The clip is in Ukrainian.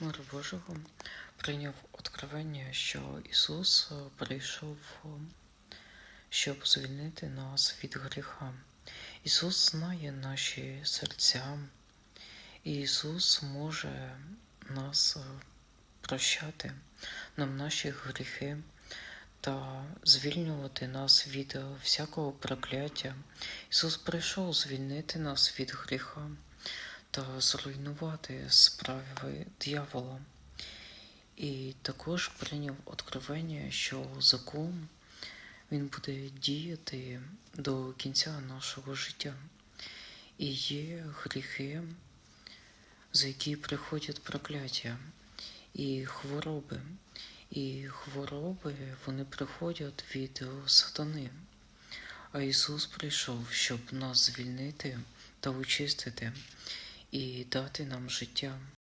Мир Божого прийняв откровення, що Ісус е, прийшов, е, щоб звільнити нас від гріха. Ісус знає наші серця, і Ісус може нас е, прощати нам наші гріхи та звільнювати нас від всякого прокляття. Ісус прийшов звільнити нас від гріха та зруйнувати справи диявола. І також прийняв откровення, що закон він буде діяти до кінця нашого життя. І є гріхи, за які приходять прокляття, і хвороби. І хвороби вони приходять від сатани. А Ісус прийшов, щоб нас звільнити та очистити і дати нам життя.